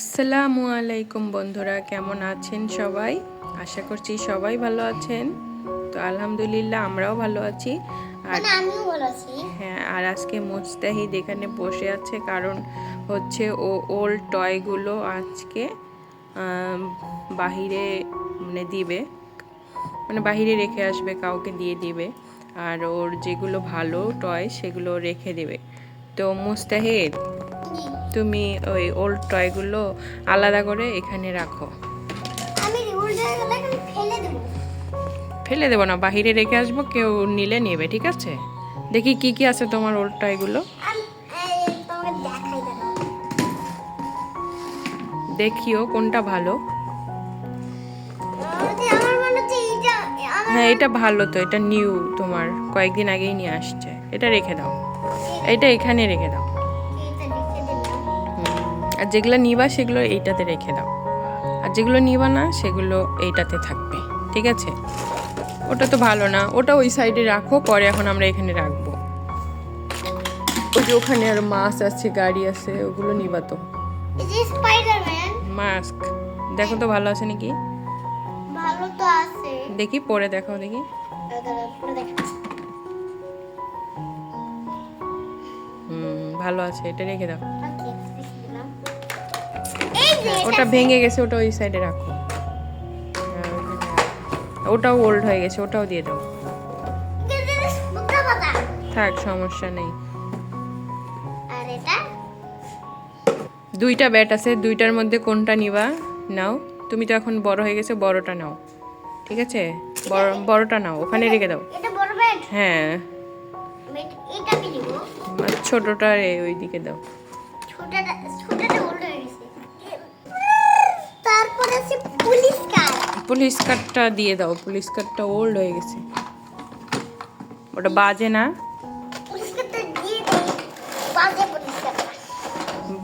আসসালামু আলাইকুম বন্ধুরা কেমন আছেন সবাই? আশা করছি সবাই ভালো আছেন। তো আলহামদুলিল্লাহ আমরাও ভালো আছি। আর মানে হ্যাঁ আর আজকে মুস্তাহিদ এখানে বসে আছে কারণ হচ্ছে ও ওল্ড টয়গুলো আজকে বাহিরে মানে দিবে। মানে বাহিরে রেখে আসবে কাউকে দিয়ে দিবে। আর ওর যেগুলো ভালো টয় সেগুলো রেখে দেবে। তো মুস্তাহিদ। তুমি ওই ওল্ড টয়গুলো আলাদা করে এখানে রাখো। ফেলে দেবো। না বাহিরে রেখে আসব কেউ নিলে নেবে ঠিক আছে? দেখি কি কি আছে তোমার ওল্ড টয়গুলো দেখিও কোনটা ভালো। হ্যাঁ এটা ভালো তো এটা নিউ তোমার কয়েকদিন আগেই নিয়ে আসছে। এটা রেখে দাও। এটা এখানে রেখে দাও। আর যেগুলো নিবা সেগুলো এইটাতে রেখে দাও। আর যেগুলো নিবা না সেগুলো এইটাতে থাকবে ঠিক আছে? ওটা তো ভালো না। ওটা ওই সাইডে রাখো পরে এখন আমরা এখানে রাখব। ওই যে ওখানে আর মাছ আছে গাড়ি আছে ওগুলো নিবা তো। মাস্ক। দেখো তো ভালো আছে নাকি? ভালো তো আছে। দেখি পরে দেখো। দেখি। হুম ভালো আছে এটা রেখে দাও। ওটা ভেঙে গেছে ওটা ওই সাইডে রাখো। ওটাও ওল্ড হয়ে গেছে ওটাও দিয়ে দাও। থাক সমস্যা নেই। দুইটা ব্যাট আছে দুইটার মধ্যে কোনটা নিবা? নাও। তুমি তো এখন বড় হয়ে গেছো বড়টা নাও। ঠিক আছে? বড় বড়টা নাও ওখানে রেখে দাও। হ্যাঁ। ছোটটা রে ওইদিকে দাও। ছোটটা পুলিশ কার্ডটা দিয়ে দাও পুলিশ কার্ডটা ওল্ড হয়ে গেছে। ওটা বাজে না?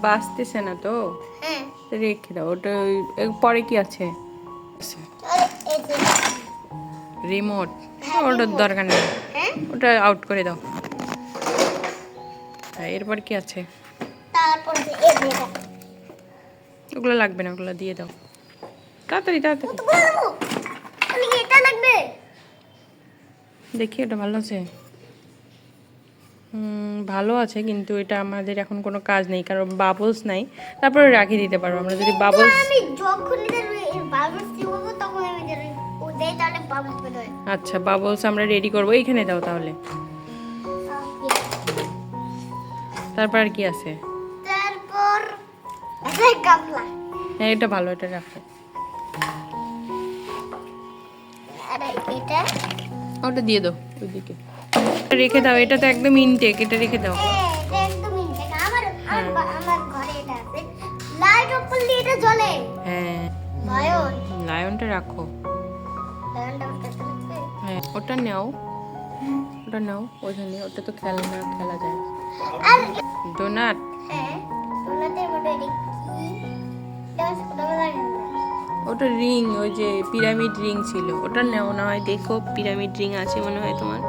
বাজতেছে না তো? হ্যাঁ। রেখে দাও ওটা পরে কি আছে? রিমোট। ওটার দরকার নেই। হ্যাঁ? ওটা আউট করে দাও। হ্যাঁ এরপর কি আছে? ওগুলো লাগবে না ওগুলো দিয়ে দাও। তাড়াতাড়ি তাড়াতাড়ি। এটা দেখি ওটা ভালো আছে। ভালো আছে কিন্তু এটা আমাদের এখন কোনো কাজ নেই কারণ বাবলস নাই। তারপরে রাখি দিতে পারব। আমরা যদি বাবলস এটা আচ্ছা বাবলস আমরা রেডি করব। এইখানে দাও তাহলে। তারপর আর কি আছে? তারপর গামলা। হ্যাঁ এটা ভালো এটা রাখো। এটা? ওটা দিয়ে দাও ওইদিকে। রেখে দাও এটা তো একদম ইনটেক এটা রেখে দাও। লায়নটা রাখো। হ্যাঁ ওটা নাও। ওটা নাও ওইখানে ওটা তো খেলনা খেলা যায়। ডোনাট। হ্যাঁ কি? ওটা না। রিং ওই যে পিরামিড রিং ছিল। ওটা নাও না হয় দেখো পিরামিড রিং আছে মনে হয় তোমার।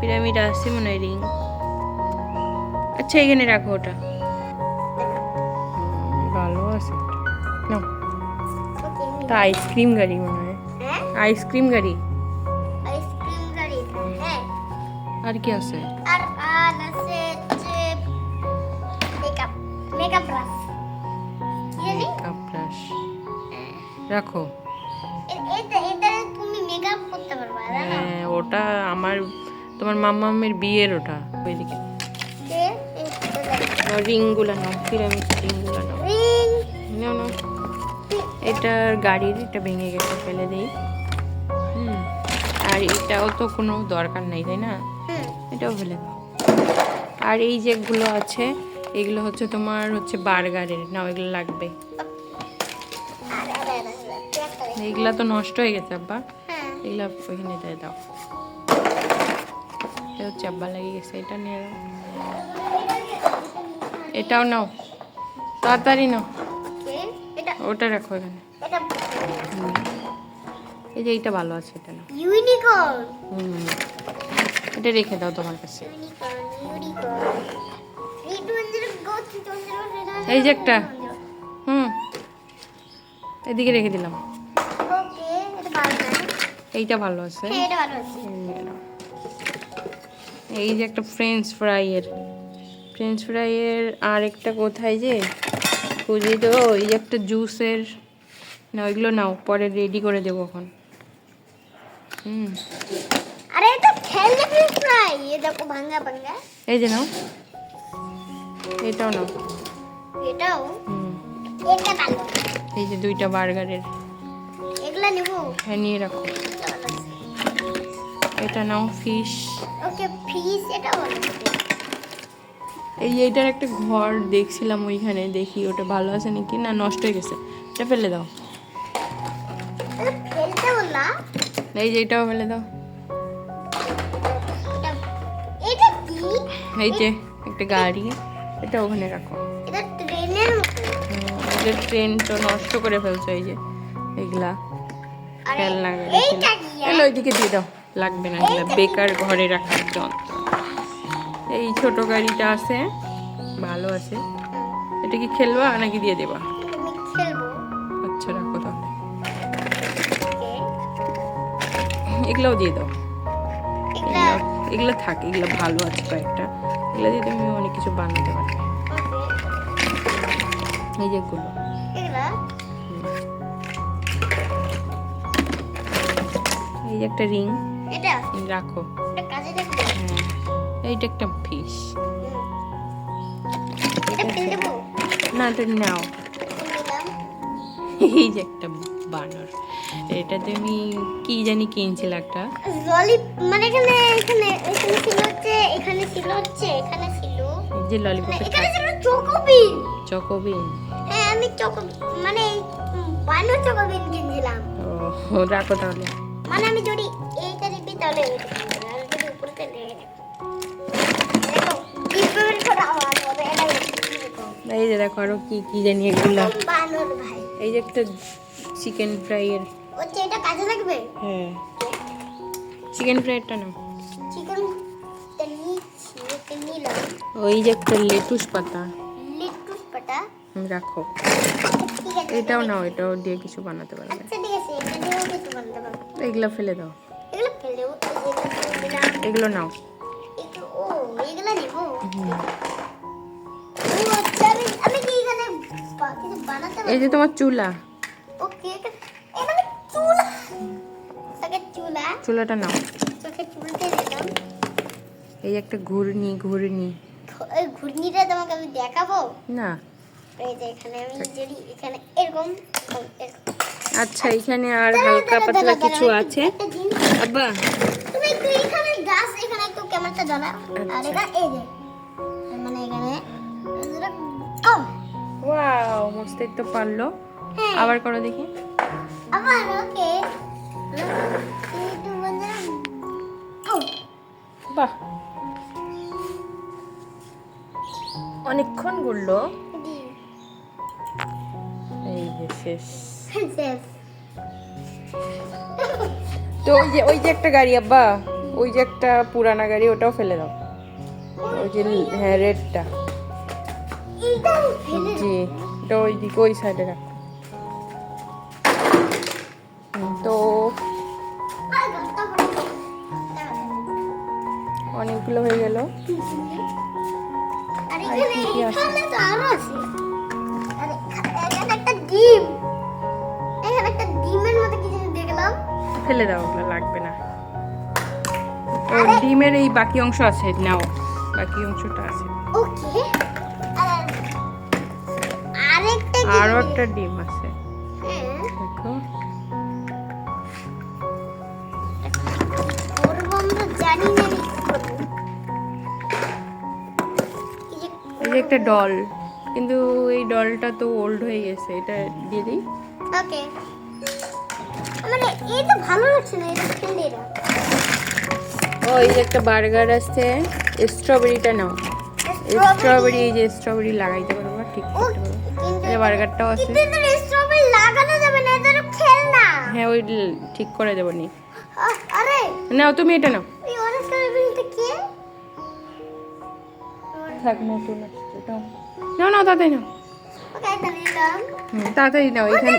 পিরামিড আছে মনে হয় রিং। আচ্ছা এখানে রাখো ওটা। ভালো আছে ওকে তা আইসক্রিম গাড়ি মনে হয়। হ্যাঁ? আইসক্রিম গাড়ি? হ্যাঁ। আর কি আছে? আর আর আছে মেকআপ মেকআপ রাখো। হ্যাঁ ওটা আমার তোমার মাম্মামের বিয়ের ওটা ওইদিকে। রিংগুলো নাও পিরামিড রিংগুলো নাও। নাও নাও। এটার গাড়ির এটা ভেঙে গেছে ফেলে দিই। হুম আর এটাও তো কোনো দরকার নেই তাই না? এটাও ফেলে দাও। আর এই যেগুলো আছে এগুলো হচ্ছে তোমার হচ্ছে বার্গারের নাও এগুলো লাগবে। এগুলা তো নষ্ট হয়ে গেছে আব্বা। হ্যাঁ। এগুলা ওইখানে দিয়ে দাও। এটা হচ্ছে আব্বা লেগে গেছে এটা নিয়ে এটাও নাও। তাড়াতাড়ি নাও। ওটা রাখো এখানে। এই যে এইটা ভালো আছে এটা নাও। ইউনিকর্ন। হুম। এটা রেখে দাও তোমার কাছে। এই যে একটা। হুম। এদিকে রেখে দিলাম। এইটা ভালো আছে? হ্যাঁ ভালো আছে। এই। এই যে একটা ফ্রেঞ্চ ফ্রাইয়ের ফ্রেঞ্চ ফ্রাইয়ের আর একটা কোথায় যে? খুঁজে তো এই যে একটা জুসের না ওইগুলো নাও পরে রেডি করে দেবো এখন। হুম। আরে এটা ফ্রেঞ্চ ফ্রাই এ দেখো ভাঙা ভাঙা এই যে নাও। এটাও নাও। এটাও? হুম। এটা ভালো এই যে দুইটা বার্গারের। এগুলা নেব হ্যাঁ নিয়ে রাখো এটা নাও ফিশ ওকে ফিস এটা এই যে এটার একটা ঘর দেখছিলাম ওইখানে দেখি ওটা ভালো আছে নাকি? না নষ্ট হয়ে গেছে। এটা ফেলে দাও। এই যে এটাও ফেলে দাও। এই যে একটা গাড়ি। এটা ওখানে রাখো। এটা ট্রেনের মতো। যে ট্রেন তো নষ্ট করে ফেলছো এই যে এগুলা। খেলনা গাড়ি ওইদিকে দিয়ে দাও। লাগবে না বেকার ঘরে রাখার যন্ত্র। এই ছোট গাড়িটা আছে ভালো আছে। এটা কি খেলবা নাকি দিয়ে দেবা? আচ্ছা রাখো তাহলে। এগুলোও দিয়ে দাও। এগুলো? থাক এগুলো ভালো আছে কয়েকটা। এগুলো দিয়ে তুমি অনেক কিছু বানাতে পারবে। এই যে এই একটা রিং। এটা? রাখো। কাজে লাগবে হ্যাঁ। এইটা একটা দেবো? না এটা নাও। এই যে একটা বানর। এটা তুমি কি জানি কিনছিল একটা। ললি মানে এখানে এখানে এখানে ছিল হচ্ছে এখানে ছিল হচ্ছে এখানে ছিল। যে ললিপপের এখানে ছিল চকোবিন চকোবিন হ্যাঁ আমি চকো মানে বানো চকোবিন কিনছিলাম। ও রাখো তাহলে। মানে আমি যদি এইটা দিবি তাহলে আর যদি উপরেতে এই যে দেখো আরও কি কি জানি এগুলা। এই যে একটা চিকেন ফ্রাইয়ের হচ্ছে এটা কাজে লাগবে? হ্যাঁ। চিকেন ফ্রাইটা নাও। চিকেন ওই যে একটা লেটুস পাতা। লিটুস হুম, রাখো। এটাও নাও এটাও দিয়ে কিছু বানাতে পারবে। আচ্ছা ঠিক আছে এটা দিয়েও কিছু বানাতে পারব। এগুলা ফেলে দাও। এগুলো ফেলে এগুলো নাও। ও এগুলো নেব। আচ্ছা আমি আমি কি এখানে বা- কিছু বানাতে এই যে তোমার চুলা। ওকে এখানে চুলা। চুলাটা নাও। এই একটা ঘুরনি ঘুরনি ওই ঘুর্ণিটা তোমাকে আমি দেখাবো? না। এই যে এখানে আমি যদি এখানে এরকম। আচ্ছা এখানে আর হালকা পাতলা কিছু আছে। আব্বা। তুমি একটু এখানে গাছ এখানে একটু ক্যামেরাটা জ্বালা। আর আচ্ছা। এটা এই যে মানে এখানে ওয়াও মস্ত তো পারল। হ্যাঁ। আবার করো দেখি। আবার ওকে। বাহ। অনেকক্ষণ ঘুরলো এই যে শেষ। তো ওই যে ওই যে একটা গাড়ি আব্বা। ওই যে একটা পুরানা গাড়ি ওটাও ফেলে দাও। ওই যে হ্যাঁ রেডটা। জি এটা ওই দিকে ওই সাইডে রাখো। তো অনেকগুলো হয়ে গেল। আর কি আছে? আরও একটা ডিম। ফেলে দাও ওগুলো লাগবে না। ও ডিমের এই বাকি অংশ আছে নাও বাকি অংশটা আছে। ওকে আরেকটা কি আরও একটা ডিম আছে। হ্যাঁ। দেখো। জানি না এই এই যে একটা ডল কিন্তু এই ডলটা তো ওল্ড হয়ে গেছে এটা দিয়ে দিই। ওকে। মানে এটা ভালো লাগছে না এটা খেলে এটা ও এই যে একটা বার্গার আছে স্ট্রবেরিটা নাও। স্ট্রবেরি এই যে স্ট্রবেরি লাগাইতে পারব ঠিক করতে বার্গারটাও আছে। কিন্তু স্ট্রবেরি লাগানো যাবে না এটা খেল না হ্যাঁ ওই ঠিক করে দেবো নি। আরে! নাও তুমি এটা নাও। এই অরেঞ্জ স্ট্রবেরিটা কি? থাক নতুন আসছে নাও। নাও তাতে নাও। তাড়াতাড়ি নাও এখানে।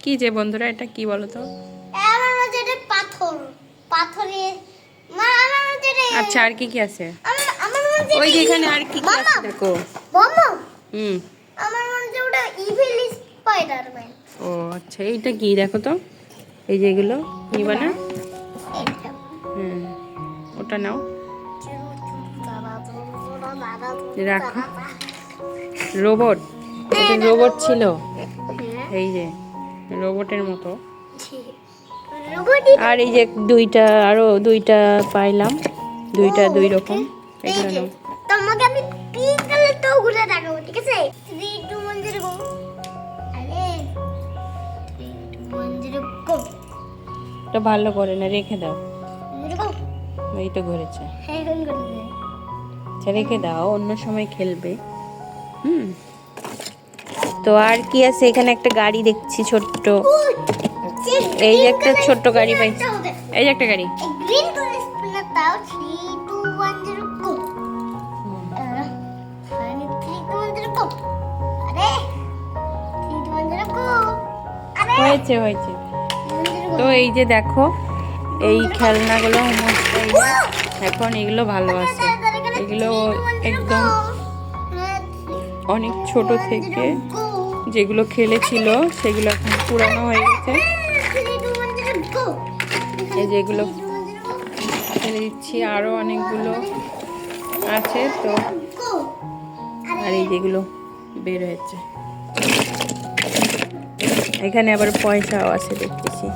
কি যে বন্ধুরা এটা কি বলো তো আমার মধ্যে এটা পাথর। আচ্ছা আর কি কি আছে? ওই যে এখানে আর কি কি আছে দেখো। মামা! হুম। আমার মধ্যে ওটা ইভিল স্পাইডারম্যান ও আচ্ছা এইটা কি দেখো তো? এই যেগুলো নিবা না হুম ওটা নাও। রাখো। রোবট এটা রোবট ছিল? এই যে। রোবটের মতো। আর এই যে দুইটা আরও দুইটা পাইলাম। দুইটা দুই রকম। এগুলো তোমাকে আমি পিঙ্ক কালার তো ঘুরে দেখাবো ঠিক আছে? Three two one zero go আরে three two one zero go এটা ভালো করে না রেখে দাও। এই তো ঘুরেছে। হ্যাঁ আচ্ছা রেখে দাও অন্য সময় খেলবে। হুম। তো আর কি আছে? এখানে একটা গাড়ি দেখছি, ছোট্ট। এই যে একটা ছোট্ট গাড়ি পাইছি এই যে একটা গাড়ি। হয়েছে হয়েছে। তো এই যে দেখো, এই খেলনাগুলো এখন এগুলো ভালো আছে এগুলো একদম অনেক ছোট থেকে যেগুলো খেলেছিল সেগুলো এখন পুরানো হয়ে গেছে। যেগুলো ফেলে দিচ্ছি আরও অনেকগুলো আছে তো। আর এই যেগুলো বের হয়েছে। এখানে আবার পয়সাও আছে দেখতেছি।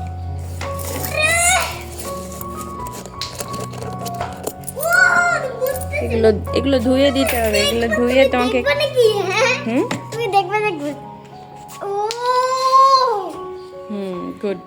এগুলো এগুলো ধুয়ে দিতে হবে এগুলো ধুয়ে তোমাকে হুম? তুমি দেখবে দেখবে হুম